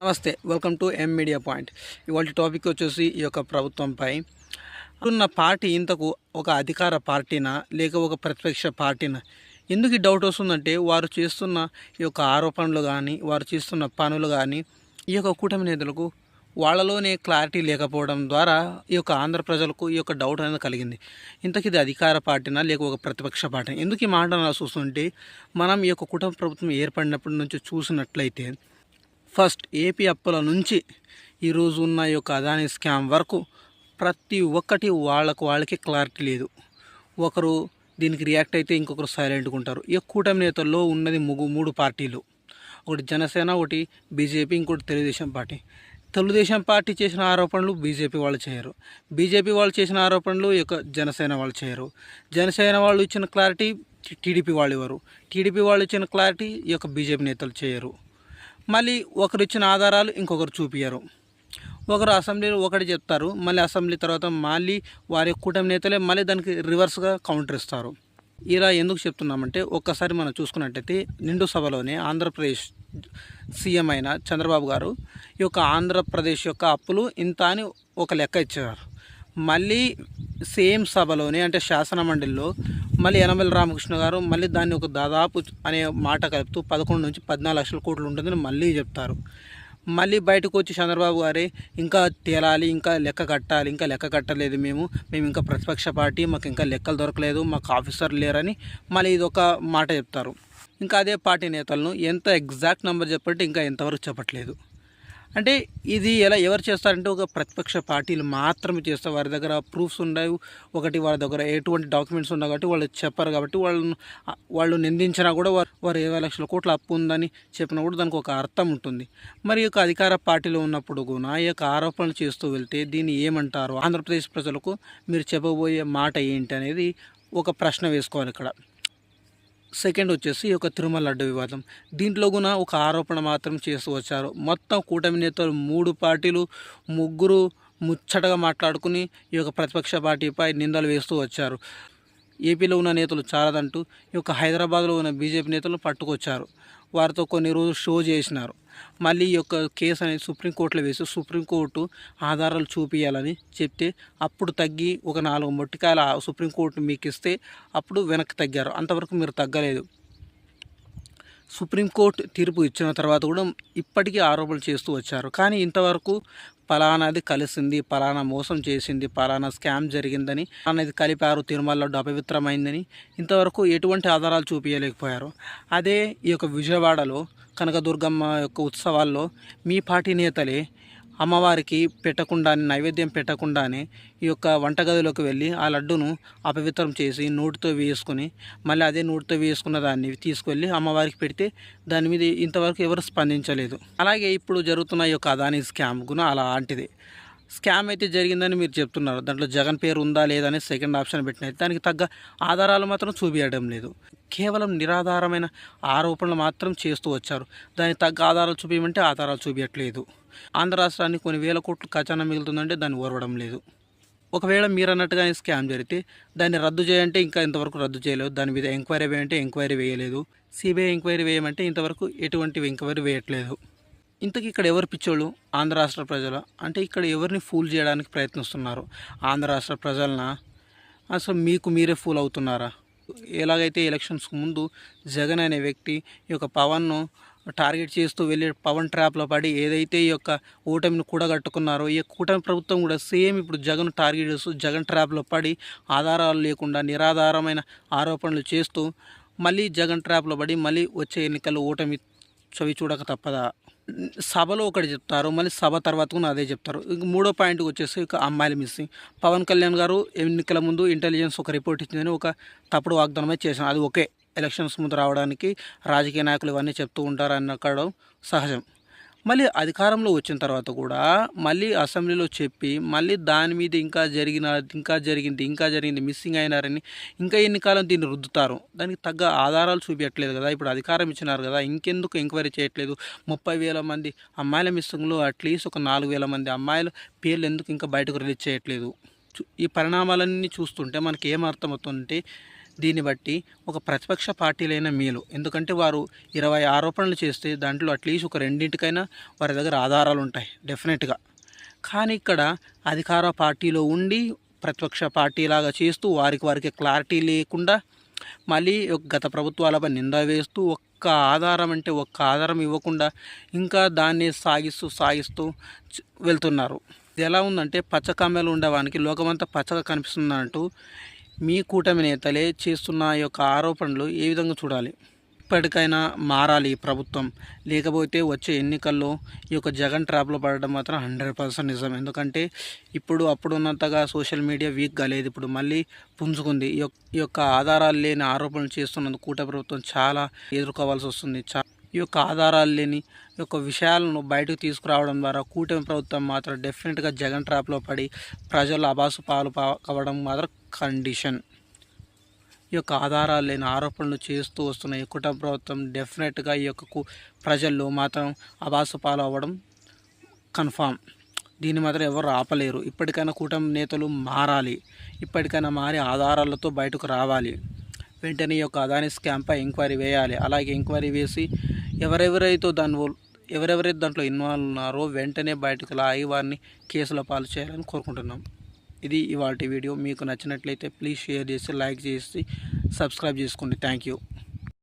నమస్తే welcome to M media point ఇవాళ topic వచ్చేసి ఈ యొక్క ప్రభుత్వంపై. ఉన్న పార్టీ ఇంతకు ఒక అధికార పార్టీనా లేక ఒక ప్రతిపక్ష పార్టీనా? ఎందుకు ఈ డౌట్ వస్తుందంటే వారు చేస్తున్న ఈ యొక్క ఆరోపణలు కానీ వారు చేస్తున్న పనులు కానీ ఈ యొక్క కూటమి నేతలకు వాళ్ళలోనే క్లారిటీ లేకపోవడం ద్వారా ఈ యొక్క ఆంధ్ర ప్రజలకు ఈ యొక్క డౌట్ అనేది కలిగింది. ఇంతకు ఇది అధికార పార్టీనా లేక ఒక ప్రతిపక్ష పార్టీ ఎందుకు ఈ మాట చూస్తుంటే మనం ఈ యొక్క కుటుంబ ప్రభుత్వం ఏర్పడినప్పటి నుంచి చూసినట్లయితే ఫస్ట్ ఏపీ అప్పుల నుంచి ఈరోజు ఉన్న ఈ యొక్క అదానీ స్కామ్ వరకు ప్రతి ఒక్కటి వాళ్ళకు వాళ్ళకి క్లారిటీ లేదు. ఒకరు దీనికి రియాక్ట్ అయితే ఇంకొకరు సైలెంట్గా ఉంటారు. ఈ కూటమి నేతల్లో ఉన్నది ముగ్గు మూడు పార్టీలు. ఒకటి జనసేన ఒకటి బీజేపీ ఇంకోటి తెలుగుదేశం పార్టీ. తెలుగుదేశం పార్టీ చేసిన ఆరోపణలు బీజేపీ వాళ్ళు చేయరు. బీజేపీ వాళ్ళు చేసిన ఆరోపణలు ఈ యొక్క జనసేన వాళ్ళు చేయరు. జనసేన వాళ్ళు ఇచ్చిన క్లారిటీ టీడీపీ వాళ్ళు ఇవ్వరు. టీడీపీ వాళ్ళు ఇచ్చిన క్లారిటీ ఈ యొక్క బీజేపీ నేతలు చేయరు. మళ్ళీ ఒకరు ఇచ్చిన ఆధారాలు ఇంకొకరు చూపించరు ఒకరు అసెంబ్లీలో ఒకటి చెప్తారు మళ్ళీ అసెంబ్లీ తర్వాత మళ్ళీ వారి కూటమి నేతలే మళ్ళీ దానికి రివర్స్గా కౌంటర్ ఇస్తారు. ఇలా ఎందుకు చెప్తున్నామంటే ఒక్కసారి మనం చూసుకున్నట్టయితే నిండు సభలోనే ఆంధ్రప్రదేశ్ సీఎం అయిన చంద్రబాబు గారు ఈ యొక్క ఆంధ్రప్రదేశ్ యొక్క అప్పులు ఇంత అని ఒక లెక్క ఇచ్చారు. మళ్ళీ సేమ్ సభలోనే అంటే శాసన మండలిలో మళ్ళీ యనమల రామకృష్ణ గారు మళ్ళీ దాన్ని ఒక దాదాపు అనే మాట కలుపుతూ పదకొండు నుంచి పద్నాలుగు లక్షల కోట్లు ఉంటుందని మళ్ళీ చెప్తారు. మళ్ళీ బయటకు వచ్చి చంద్రబాబు గారే ఇంకా తేలాలి ఇంకా లెక్క కట్టాలి ఇంకా లెక్క కట్టలేదు మేము మేము ఇంకా ప్రతిపక్ష పార్టీ మాకు ఇంకా లెక్కలు దొరకలేదు మాకు ఆఫీసర్లు లేరని మళ్ళీ ఇది ఒక మాట చెప్తారు. ఇంకా అదే పార్టీ నేతలను ఎంత ఎగ్జాక్ట్ నెంబర్ చెప్పంటే ఇంకా ఎంతవరకు చెప్పట్లేదు. అంటే ఇది ఎలా ఎవరు చేస్తారంటే ఒక ప్రతిపక్ష పార్టీలు మాత్రమే చేస్తారు. వారి దగ్గర ప్రూఫ్స్ ఉండవు. ఒకటి వారి దగ్గర ఎటువంటి డాక్యుమెంట్స్ ఉండవు కాబట్టి వాళ్ళు చెప్పరు కాబట్టి వాళ్ళను వాళ్ళు నిందించినా కూడా వారు వారు ఇరవై లక్షల కోట్ల అప్పు ఉందని చెప్పినా కూడా దానికి ఒక అర్థం ఉంటుంది. మరి యొక్క అధికార పార్టీలో ఉన్నప్పుడు కూడా ఈ యొక్క ఆరోపణలు చేస్తూ వెళ్తే దీన్ని ఏమంటారు? ఆంధ్రప్రదేశ్ ప్రజలకు మీరు చెప్పబోయే మాట ఏంటి అనేది ఒక ప్రశ్న వేసుకోవాలి ఇక్కడ. సెకండ్ వచ్చేసి ఈ యొక్క తిరుమల లడ్డు వివాదం. దీంట్లో కూడా ఒక ఆరోపణ మాత్రం చేస్తూ వచ్చారు. మొత్తం కూటమి నేతలు మూడు పార్టీలు ముగ్గురు ముచ్చటగా మాట్లాడుకుని ఈ యొక్క ప్రతిపక్ష పార్టీపై నిందలు వేస్తూ వచ్చారు. ఏపీలో ఉన్న నేతలు చాలదంటూ ఈ యొక్క హైదరాబాద్లో ఉన్న బీజేపీ నేతలు పట్టుకొచ్చారు. వారితో కొన్ని రోజులు షో చేసినారు. మళ్ళీ ఈ యొక్క కేసు అనేది సుప్రీంకోర్టులో వేసి సుప్రీంకోర్టు ఆధారాలు చూపించాలని చెప్తే అప్పుడు తగ్గి ఒక నాలుగు మొట్టికాయల సుప్రీంకోర్టు మీకు ఇస్తే అప్పుడు వెనక్కి తగ్గారు. అంతవరకు మీరు తగ్గలేదు. సుప్రీంకోర్టు తీర్పు ఇచ్చిన తర్వాత కూడా ఇప్పటికీ ఆరోపణలు చేస్తూ వచ్చారు. కానీ ఇంతవరకు ఫలానాది కలిసింది ఫలానా మోసం చేసింది ఫలానా స్కామ్ జరిగిందని అనేది కలిపారు తిరుమలలో అపవిత్రమైందని ఇంతవరకు ఎటువంటి ఆధారాలు చూపించలేకపోయారు. అదే ఈ యొక్క విజయవాడలో కనకదుర్గమ్మ యొక్క ఉత్సవాల్లో మీ పార్టీ నేతలే అమ్మవారికి పెట్టకుండానే నైవేద్యం పెట్టకుండానే ఈ యొక్క వంటగదిలోకి వెళ్ళి ఆ లడ్డును అపవిత్రం చేసి నోటితో వేసుకుని మళ్ళీ అదే నోటితో వేసుకున్న దాన్ని తీసుకువెళ్ళి అమ్మవారికి పెడితే దాని మీద ఇంతవరకు ఎవరు స్పందించలేదు. అలాగే ఇప్పుడు జరుగుతున్న ఈ యొక్క అదానీ స్కామ్ గుణ అలాంటిదే. స్కామ్ అయితే జరిగిందని మీరు చెప్తున్నారు. దాంట్లో జగన్ పేరు ఉందా లేదని సెకండ్ ఆప్షన్ పెట్టినది. దానికి తగ్గ ఆధారాలు మాత్రం చూపించడం లేదు. కేవలం నిరాధారమైన ఆరోపణలు మాత్రం చేస్తూ వచ్చారు. దానికి తగ్గ ఆధారాలు చూపించమంటే ఆధారాలు చూపించట్లేదు ఆంధ్ర రాష్ట్రానికి కొన్ని వేల కోట్లు ఖజానా మిగులుతుందంటే దాన్ని ఓరవడం లేదు. ఒకవేళ మీరు అన్నట్టుగానే స్కామ్ జరిగితే దాన్ని రద్దు చేయంటే ఇంకా ఇంతవరకు రద్దు చేయలేదు. దాని మీద ఎంక్వైరీ వేయంటే ఎంక్వైరీ వేయలేదు. సిబిఐ ఎంక్వైరీ వేయమంటే ఇంతవరకు ఎటువంటి ఎంక్వైరీ వేయట్లేదు. ఇంతకీ ఇక్కడ ఎవరు పిచ్చోళ్ళు? ఆంధ్ర రాష్ట్ర ప్రజలు. అంటే ఇక్కడ ఎవరిని ఫూల్ చేయడానికి ప్రయత్నిస్తున్నారు? ఆంధ్ర రాష్ట్ర ప్రజలన? అసలు మీకు మీరే ఫూల్ అవుతున్నారా? ఎలాగైతే ఎలక్షన్స్కి ముందు జగన్ అనే వ్యక్తి ఈ యొక్క పవన్ను టార్గెట్ చేస్తూ వెళ్ళి పవన్ ట్రాప్లో పడి ఏదైతే ఈ యొక్క కూటమిని కూడగట్టుకున్నారో ఈ కూటమి ప్రభుత్వం కూడా సేమ్ ఇప్పుడు జగన్ టార్గెట్ చేస్తూ జగన్ ట్రాప్లో పడి ఆధారాలు లేకుండా నిరాధారమైన ఆరోపణలు చేస్తూ మళ్ళీ జగన్ ట్రాప్లో పడి మళ్ళీ వచ్చే ఎన్నికల్లో ఓటమి చవి చూడక తప్పదా? సభలో ఒకటి చెప్తారు మళ్ళీ సభ తర్వాత కూడా అదే చెప్తారు. ఇంక మూడో పాయింట్కి వచ్చేసి ఒక అమ్మాయిల మిస్సింగ్. పవన్ కళ్యాణ్ గారు ఎన్నికల ముందు ఇంటెలిజెన్స్ ఒక రిపోర్ట్ ఇచ్చిందని ఒక తప్పుడు వాగ్దానమే చేశాను అది ఓకే. ఎలక్షన్స్ ముందు రావడానికి రాజకీయ నాయకులు ఇవన్నీ చెప్తూ ఉంటారు అన్నక్కడ సహజం. మళ్ళీ అధికారంలో వచ్చిన తర్వాత కూడా మళ్ళీ అసెంబ్లీలో చెప్పి మళ్ళీ దాని మీద ఇంకా జరిగిన ఇంకా జరిగింది ఇంకా జరిగింది మిస్సింగ్ అయినారని ఇంకా ఎన్ని కాలం దీన్ని రుద్దుతారు? దానికి తగ్గ ఆధారాలు చూపించట్లేదు కదా. ఇప్పుడు అధికారం ఇచ్చినారు కదా. ఇంకెందుకు ఎంక్వైరీ చేయట్లేదు? ముప్పై వేల మంది అమ్మాయిల మిస్సింగ్లో అట్లీస్ట్ ఒక నాలుగు వేల మంది అమ్మాయిల పేర్లు ఎందుకు ఇంకా బయటకు రిలీజ్ చేయట్లేదు? చూ- ఈ పరిణామాలన్నీ చూస్తుంటే మనకి ఏమర్థమవుతుందంటే దీన్ని బట్టి ఒక ప్రతిపక్ష పార్టీలైన మేలు ఎందుకంటే వారు ఇరవై ఆరోపణలు చేస్తే దాంట్లో అట్లీస్ట్ ఒక రెండింటికైనా వారి దగ్గర ఆధారాలు ఉంటాయి డెఫినెట్గా. కానీ ఇక్కడ అధికార పార్టీలో ఉండి ప్రతిపక్ష పార్టీలాగా చేస్తూ వారికి వారికి క్లారిటీ లేకుండా మళ్ళీ గత ప్రభుత్వాలపై నింద వేస్తూ ఒక్క ఆధారం అంటే ఒక్క ఆధారం ఇవ్వకుండా ఇంకా దాన్ని సాగిస్తూ సాగిస్తూ వెళ్తున్నారు. ఇది ఎలా ఉందంటే పచ్చకమ్మెలు ఉండేవానికి లోకమంతా పచ్చగా కనిపిస్తుందంటూ మీ కూటమి నేతలే చేస్తున్న ఈ యొక్క ఆరోపణలు ఏ విధంగా చూడాలి? ఇప్పటికైనా మారాలి ప్రభుత్వం. లేకపోతే వచ్చే ఎన్నికల్లో ఈ యొక్క జగన్ ట్రాప్లో పడడం మాత్రం హండ్రెడ్ పర్సెంట్ నిజం. ఎందుకంటే ఇప్పుడు అప్పుడున్నంతగా సోషల్ మీడియా వీక్గా లేదు. ఇప్పుడు మళ్ళీ పుంజుకుంది. ఈ యొక్క ఆధారాలు లేని ఆరోపణలు చేస్తున్నందుకు కూట ప్రభుత్వం చాలా ఎదుర్కోవాల్సి వస్తుంది. చా ఈ యొక్క ఆధారాలు లేని యొక్క విషయాలను బయటకు తీసుకురావడం ద్వారా కూటమి ప్రభుత్వం మాత్రం డెఫినెట్గా జగన్ ట్రాప్లో పడి ప్రజలు అబాసు పాలు పా- కావడం మాత్రం కండిషన్. ఈ యొక్క ఆధారాలు లేని ఆరోపణలు చేస్తూ వస్తున్న ఈ కుటుంబ ప్రభుత్వం డెఫినెట్గా ఈ యొక్క ప్రజలు ప్రజల్లో మాత్రం అబాసు పాలు అవ్వడం కన్ఫామ్. దీన్ని మాత్రం ఎవరు ఆపలేరు. ఇప్పటికైనా కూటమి నేతలు మారాలి. ఇప్పటికైనా మారి ఆధారాలతో బయటకు రావాలి. వెంటనే ఈ యొక్క అదాని స్కామ్పై ఎంక్వైరీ వేయాలి. అలాగే ఎంక్వైరీ వేసి ఎవరెవరైతే దాని ఎవరెవరైతే దాంట్లో ఇన్వాల్వ్ ఉన్నారో వెంటనే బయటకు లాగి వారిని కేసుల పాలు చేయాలని కోరుకుంటున్నాం. ఇది ఇవాళ వీడియో. మీకు నచ్చినట్లయితే ప్లీజ్ షేర్ చేసి లైక్ చేసి సబ్స్క్రైబ్ చేసుకోండి. Thank you